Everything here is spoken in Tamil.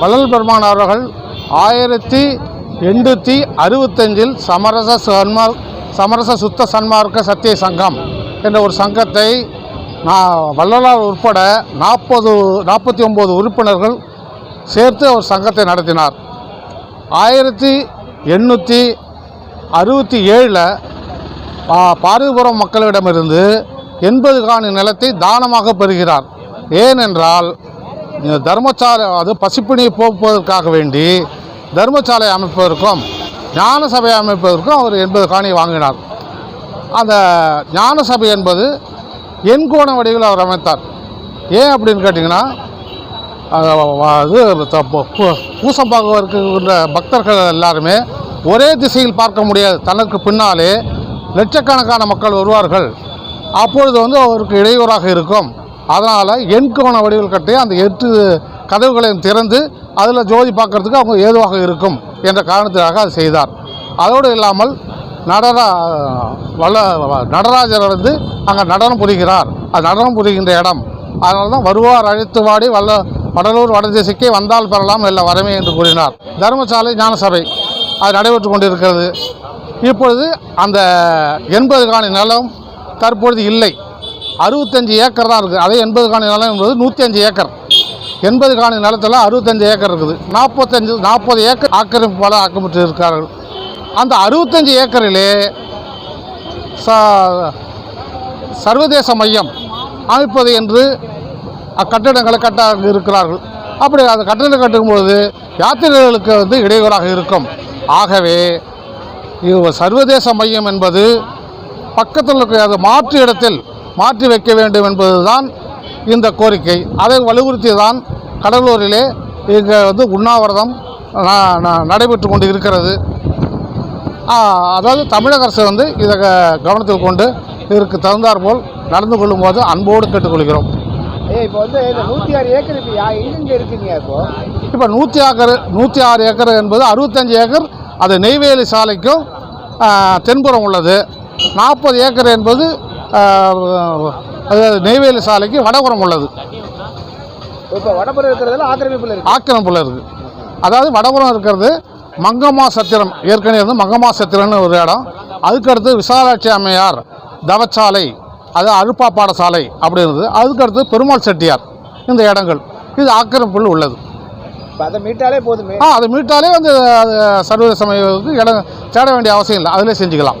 வள்ளல் பெருமான் அவர்கள் ஆயிரத்தி எண்ணூற்றி அறுபத்தஞ்சில் சமரச சன்மார் சமரச சுத்த சன்மார்க்க சத்திய சங்கம் என்ற ஒரு சங்கத்தை நான் வள்ளலார் உட்பட நாற்பது நாற்பத்தி ஒம்பது உறுப்பினர்கள் சேர்த்து அவர் சங்கத்தை நடத்தினார். ஆயிரத்தி எண்ணூற்றி அறுபத்தி ஏழில் பாரதிபுரம் மக்களிடமிருந்து எண்பது காணி நிலத்தை தானமாக பெறுகிறார். ஏனென்றால் தர்மசாலை அது பசிப்பிணியை போக்குவதற்காக வேண்டி தர்மசாலை அமைப்பதற்கும் ஞான சபை அமைப்பதற்கும் அவர் எண்பது காணி வாங்கினார். அந்த ஞான சபை என்பது எண்கோண வடிவில் அவர் அமைத்தார். ஏன் அப்படின்னு கேட்டிங்கன்னா அது த- பூ- இருக்கின்ற பக்தர்கள் எல்லாருமே ஒரே திசையில் பார்க்க முடியாது. தனக்கு பின்னாலே லட்சக்கணக்கான மக்கள் வருவார்கள். அப்பொழுது வந்து அவருக்கு இடையூறாக இருக்கும். அதனால் எண்கோண வடிவில் கட்டி அந்த எட்டு கதவுகளையும் திறந்து அதில் ஜோதி பார்க்கறதுக்கு அவங்க ஏதுவாக இருக்கும் என்ற காரணத்திற்காக அது செய்தார். அதோடு இல்லாமல் நடரா வல்ல நடராஜர் வந்து அங்கே நடனம் புரிகிறார். அது நடனம் புரிகின்ற இடம். அதனால தான் வருவார் அழைத்து வாடி வல்ல வடலூர் வடதிசைக்கே வந்தால் பெறலாம் இல்லை வரமே என்று கூறினார். தர்மசாலை ஞானசபை அது நடைபெற்று கொண்டிருக்கிறது. இப்பொழுது அந்த எண்பது காணி நிலம் தற்பொழுது இல்லை. அறுபத்தஞ்சு ஏக்கர் தான் இருக்குது. அதே எண்பது காணி நிலம் என்பது நூற்றி அஞ்சு ஏக்கர். எண்பது காணி நிலத்தில் அறுபத்தஞ்சு ஏக்கர் இருக்குது. நாற்பத்தஞ்சு நாற்பது ஏக்கர் ஆக்கிரமிப்பாளர் ஆக்கிரமித்து இருக்கிறார்கள் அந்த அறுபத்தஞ்சு ஏக்கரிலே ச சர்வதேச மையம் அமைப்பது என்று அக்கட்டிடங்களை கட்ட இருக்கிறார்கள். அப்படி அந்த கட்டிடம் கட்டும்பொழுது யாத்திரைகளுக்கு வந்து இடையூறாக இருக்கும். ஆகவே இது சர்வதேச மையம் என்பது பக்கத்தில் இருக்கிற அது மாற்று இடத்தில் மாற்றி வைக்க வேண்டும் என்பதுதான் இந்த கோரிக்கை. அதை வலியுறுத்தி தான் கடலூரிலே இங்கே வந்து உண்ணாவிரதம் நடைபெற்று கொண்டு இருக்கிறது அதாவது தமிழக அரசு வந்து இதை கவனத்தில் கொண்டு இதற்கு தகுந்தாற்போல் நடந்து கொள்ளும்போது அன்போடு கேட்டுக்கொள்கிறோம். இப்போ வந்து இந்த நூற்றி ஆறு ஏக்கர் இப்போ யா எங்கெங்க இருக்குங்க இப்போ? இப்போ நூற்றி ஆக்கர் நூற்றி ஆறு ஏக்கர் என்பது அறுபத்தஞ்சு ஏக்கர். அது நெய்வேலி சாலைக்கும் தென்புறம் உள்ளது. நாற்பது ஏக்கர் என்பது நெய்வேலி சாலைக்கு வடபுறம் உள்ளது. ஆக்கிரமிப்பில் இருக்கு. ஆக்கிரமிப்புல இருக்குது அதாவது வடபுறம் இருக்கிறது மங்கம்மா சத்திரம். ஏற்கனவே வந்து மங்கம்மா சத்திரம்னு ஒரு இடம். அதுக்கடுத்து விசாலாட்சி அம்மையார் தவச்சாலை அது அருப்பா பாடசாலை அப்படி இருந்தது. அதுக்கடுத்து பெருமாள் செட்டியார் இந்த இடங்கள். இது ஆக்கிரமிப்பில் உள்ளது. அதை மீட்டாலே போதுமே. ஆ அதை மீட்டாலே வந்து அது சர்வதேச இடம் தேட வேண்டிய அவசியம் இல்லை. அதிலே செஞ்சுக்கலாம்.